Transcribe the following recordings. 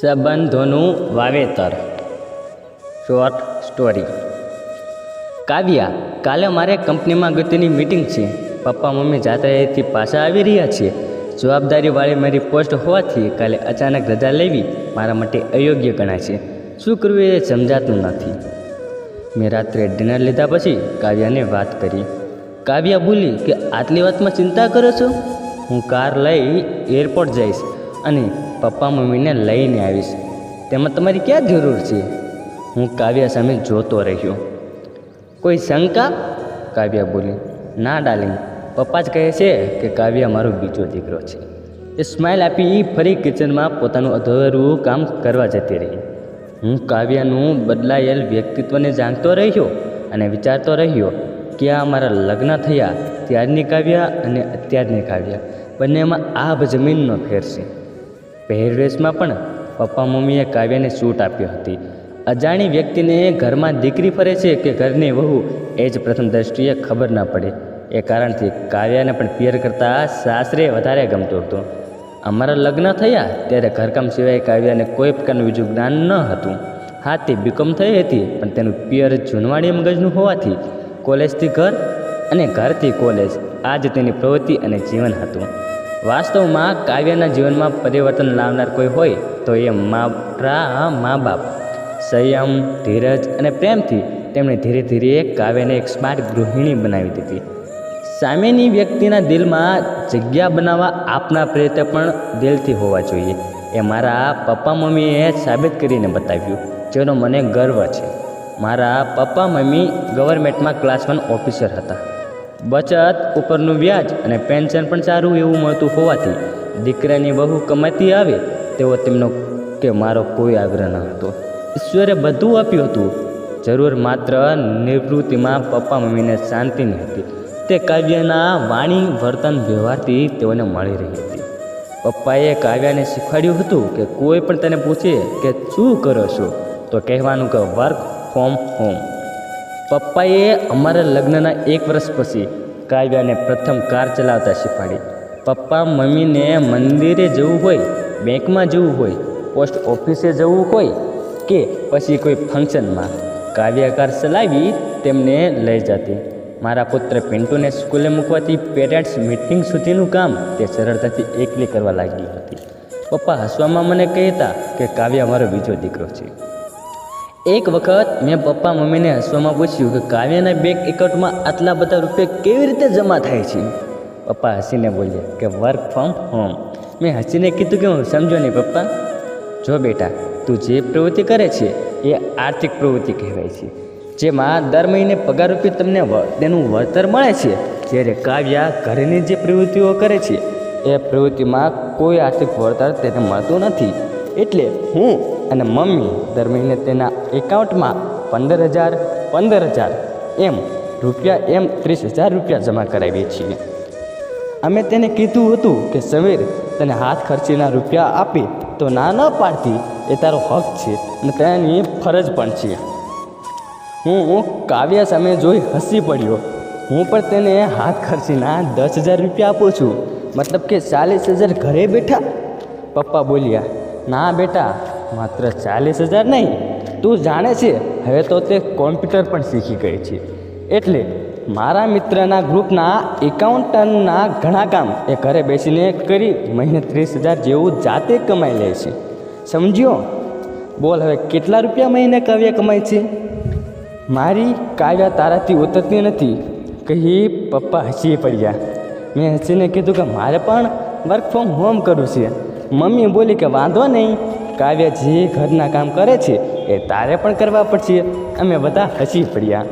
સંબંધોનું વાવેતર. Short story કાવ્યા, કાલે મારે કંપનીમાં ગતિની મીટિંગ છે. પપ્પા, મમ્મી જાત્રાએથી પાછા આવી રહ્યા છે. જવાબદારીવાળી મારી પોસ્ટ હોવાથી કાલે અચાનક રજા લેવી મારા માટે અયોગ્ય ગણાય છે. શું કરવું એ સમજાતું નથી. મેં રાત્રે ડિનર લીધા પછી કાવ્યાને વાત કરી. કાવ્યા બોલી કે, આટલી વાતમાં ચિંતા કરો છો? હું કાર લઈ એરપોર્ટ જઈશ અને પપ્પા મમ્મીને લઈને આવીશ. તેમાં તમારી ક્યાં જરૂર છે? હું કાવ્યા સામે જોતો રહ્યો. કોઈ શંકા? કાવ્યા બોલી, ના, ડાર્લિંગ. પપ્પા જ કહે છે કે કાવ્યા મારો બીજો દીકરો છે. એ સ્માઇલ આપી એ ફરી કિચનમાં પોતાનું અધૂરું કામ કરવા જતી રહી. હું કાવ્યાનું બદલાયેલ વ્યક્તિત્વને જાણતો રહ્યો અને વિચારતો રહ્યો કે આ મારા લગ્ન થયા, ત્યારની કાવ્યા અને અત્યારની કાવ્યા. બંનેમાં આભ જમીનનો ફેર છે. પહેરવેશમાં પણ પપ્પા મમ્મીએ કાવ્યાને સૂટ આપી હતી. અજાણી વ્યક્તિને ઘરમાં દીકરી ફરે છે કે ઘરની વહુ, એ જ પ્રથમ દ્રષ્ટિએ ખબર ના પડે. એ કારણથી કાવ્યાને પણ પિયર કરતાં સાસરે વધારે ગમતું હતું. અમારા લગ્ન થયા ત્યારે ઘરકામ સિવાય કાવ્યાને કોઈ પ્રકારનું બીજું જ્ઞાન ન હતું. હા તે બીકોમ થઈ હતી, પણ તેનું પિયર જૂનવાણી મગજનું હોવાથી કોલેજથી ઘર અને ઘરથી કોલેજ, આ જ તેની પ્રવૃત્તિ અને જીવન હતું. વાસ્તવમાં કાવ્યના જીવનમાં પરિવર્તન લાવનાર કોઈ હોય તો એ મારા મા બાપ સંયમ, ધીરજ અને પ્રેમથી તેમણે ધીરે ધીરે કાવ્યને એક સ્માર્ટ ગૃહિણી બનાવી દીધી. સામેની વ્યક્તિના દિલમાં જગ્યા બનાવવા આપના પ્રયત્ન પણ દિલથી હોવા જોઈએ. એ મારા પપ્પા મમ્મીએ સાબિત કરીને બતાવ્યું, જેનો મને ગર્વ છે. મારા પપ્પા મમ્મી ગવર્મેન્ટમાં ક્લાસ વન ઓફિસર હતા. બચત, ઉપરનું વ્યાજ અને પેન્શન પણ સારું એવું મળતું હોવાથી દીકરાની બહુ કમાતી આવે તેવો તેમનો કે મારો કોઈ આગ્રહ ન હતો. ઈશ્વરે બધું આપ્યું હતું. જરૂર માત્ર નિવૃત્તિમાં પપ્પા મમ્મીને શાંતિની હતી. તે કાવ્યના વાણી, વર્તન, વ્યવહારથી તેઓને મળી રહી હતી. પપ્પાએ કાવ્યાને શીખવાડ્યું હતું કે કોઈ પણ તને પૂછે કે શું કરો છો? તો કહેવાનું કે વર્ક ફ્રોમ હોમ. પપ્પાએ અમારા લગ્નના એક વર્ષ પછી કાવ્યાને પ્રથમ કાર ચલાવતા શીખવાડી. પપ્પા મમ્મીને મંદિરે જવું હોય, બેંકમાં જવું હોય, પોસ્ટ ઓફિસે જવું હોય કે પછી કોઈ ફંક્શનમાં કાવ્ય કાર ચલાવી તેમને લઈ જતી. મારા પુત્ર પિન્ટુને સ્કૂલે મૂકવાથી પેરેન્ટ્સ મિટિંગ સુધીનું કામ તે સરળતાથી એકલી કરવા લાગી હતી. પપ્પા હસવામાં મને કહેતા કે કાવ્ય અમારો બીજો દીકરો છે. એક વખત મેં પપ્પા મમ્મીને હસવામાં પૂછ્યું કે કાવ્યના બેંક એકાઉન્ટમાં આટલા બધા રૂપિયા કેવી રીતે જમા થાય છે? પપ્પા હસીને બોલ્યા કે વર્ક ફ્રોમ હોમ મેં હસીને કીધું કે હું સમજો નહીં પપ્પા. જો બેટા, તું જે પ્રવૃત્તિ કરે છે એ આર્થિક પ્રવૃત્તિ કહેવાય છે. જેમાં દર મહિને પગાર રૂપે તમને તેનું વળતર મળે છે. જ્યારે કાવ્યા ઘરની જે પ્રવૃત્તિઓ કરે છે, એ પ્રવૃત્તિમાં કોઈ આર્થિક વળતર તેને મળતું નથી. એટલે હું અને મમ્મી દર મહિને તેના એકાઉન્ટમાં પંદર હજાર પંદર હજાર એમ રૂપિયા એમ ત્રીસ હજાર રૂપિયા જમા કરાવીએ છીએ. અમે તેને કીધું હતું કે, સમીર, તને હાથ ખર્ચીના રૂપિયા આપી તો ના ન પાડતી, એ તારો હક છે અને તેની ફરજ પણ છે. હું કાવ્ય સામે જોઈ હસી પડ્યો. હું પણ તેને હાથ ખર્ચીના દસ હજાર રૂપિયા આપું છું. મતલબ કે ચાલીસ હજાર ઘરે બેઠા. પપ્પા બોલ્યા, ના બેટા માત્ર ચાલીસ હજાર નહીં, તું જાણે છે, હવે તો તે કોમ્પ્યુટર પણ શીખી ગઈ છે. એટલે મારા મિત્રના ગ્રુપના એકાઉન્ટન્ટના ઘણા કામ એ ઘરે બેસીને કરી મહિને ત્રીસ હજાર જેવું જાતે કમાઈ લે છે. સમજ્યો? બોલ, હવે કેટલા રૂપિયા મહિને કાવ્ય કમાય છે? મારી કાવ્યા તારાથી ઉતરતી નથી, કહી પપ્પા હસી પડ્યા. મેં હસીને કીધું કે મારે પણ વર્ક ફ્રોમ હોમ કરવું છે. મમ્મી બોલી કે વાંધો નહીં કાવ્ય જે ઘરના કામ કરે છે, એ તારે પણ કરવા પડશે. અમે બધા હસી પડ્યા.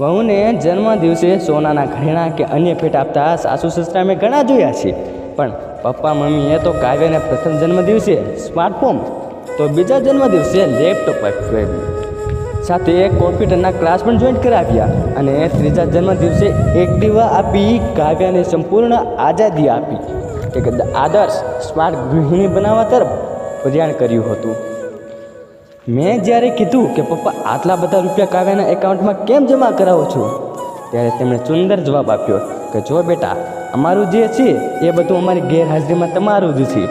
વહુને જન્મ દિવસે સોનાના ઘરેણાં કે અન્ય ભેટ આપતા સાસુ સસરા મેં ઘણા જોયા છે. પણ પપ્પા, મમ્મીએ તો કાવ્યને પ્રથમ જન્મ દિવસે સ્માર્ટફોન તો બીજા જન્મ દિવસે લેપટોપ આપ્યું સાથે કોમ્પ્યુટરના ક્લાસ પણ જોઈન્ટ કરાવ્યા અને ત્રીજા જન્મ દિવસે એક દીવા આપી, કાવ્યાને સંપૂર્ણ આઝાદી આપી. એક આદર્શ સ્માર્ટ ગૃહિણી બનાવવા તરફ પ્રયાણ કર્યું હતું. મેં જ્યારે કીધું કે પપ્પા, આટલા બધા રૂપિયા કાવ્યાના એકાઉન્ટમાં કેમ જમા કરાવો છો? ત્યારે તેમણે સુંદર જવાબ આપ્યો કે, જો બેટા, અમારું જે છે એ બધું અમારી ગેરહાજરીમાં તમારું જ છે.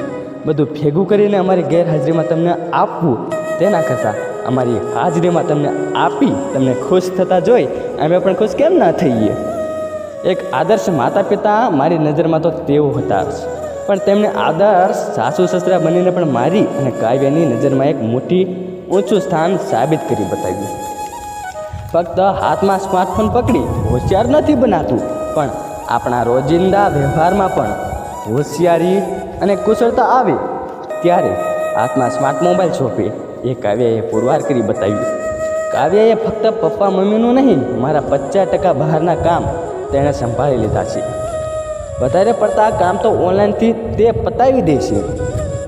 બધું ભેગું કરીને અમારી ગેરહાજરીમાં તમને આપવું, તેના કરતાં અમારી હાજરીમાં તમને આપી તમને ખુશ થતા જોઈ અમે પણ ખુશ કેમ ના થઈએ? એક આદર્શ માતા પિતા મારી નજરમાં તો તેઓ હતા જ. પણ તેમણે આદર્શ સાસુ સસરા બનીને પણ મારી અને કાવ્યની નજરમાં એક મોટી, ઊંચું સ્થાન સાબિત કરી બતાવ્યું. ફક્ત હાથમાં સ્માર્ટફોન પકડી હોશિયાર નથી બનાતું, પણ આપણા રોજિંદા વ્યવહારમાં પણ હોશિયારી અને કુશળતા આવે ત્યારે હાથમાં સ્માર્ટ મોબાઈલ સોંપે એ કાવ્યએ પુરવાર કરી બતાવ્યું. કાવ્યએ ફક્ત પપ્પા મમ્મીનું નહીં, મારા પચાસ ટકા બહારના કામ તેણે સંભાળી લીધા છે. વધારે પડતા કામ તો ઓનલાઈનથી તે પતાવી દે છે.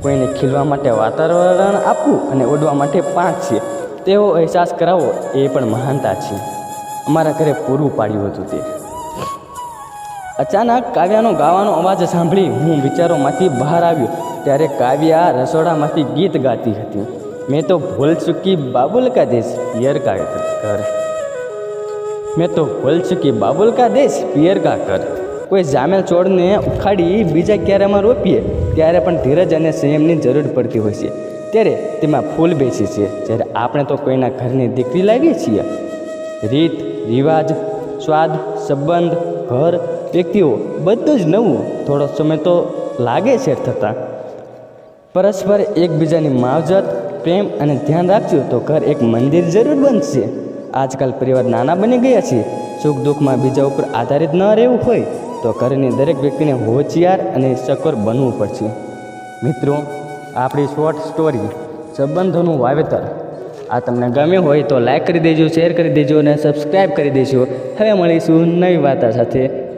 કોઈને ખીલવા માટે વાતાવરણ આપવું અને ઉડવા માટે પાંચ છે. તેવો અહેસાસ કરાવવો એ પણ મહાનતા છે. અમારા ઘરે પૂરું પાડ્યું હતું તે. અચાનક કાવ્યાનો ગાવાનો અવાજ સાંભળી હું વિચારોમાંથી બહાર આવ્યો. ત્યારે કાવ્યા રસોડામાંથી ગીત ગાતી હતી. મેં તો ભૂલ ચૂકી બાબુલ દેશ પિયર કા કર મેં તો ભૂલ ચૂકી બાબુલ દેશ પિયર કા કર કોઈ જામેલ છોડને ઉખાડી બીજા ક્યારામાં રોપીએ? ત્યારે પણ ધીરજ અને સંયમની જરૂર પડતી હોય છે. ત્યારે તેમાં ફૂલ બેસી છે. જ્યારે આપણે તો કોઈના ઘરની દીકરી લાવીએ છીએ. રીત, રિવાજ, સ્વાદ, સંબંધ, ઘર, વ્યક્તિઓ, બધું જ નવું થોડો સમય તો લાગે છે થતાં. પરસ્પર એકબીજાની માવજત, પ્રેમ અને ધ્યાન રાખજો તો ઘર એક મંદિર જરૂર બનશે. આજકાલ પરિવાર નાના બની ગયા છે. સુખ દુઃખમાં બીજા ઉપર આધારિત ન રહેવું હોય. તો ઘરની દરેક વ્યક્તિને હોશિયાર અને સકોર બનવું પડશે. મિત્રો, આપણી શોર્ટ સ્ટોરી સંબંધોનું વાવેતર. આ તમને ગમ્યું હોય તો લાઈક કરી દેજો શેર કરી દેજો અને સબસ્ક્રાઈબ કરી દેજો. હવે મળીશું નવી વાર્તા સાથે.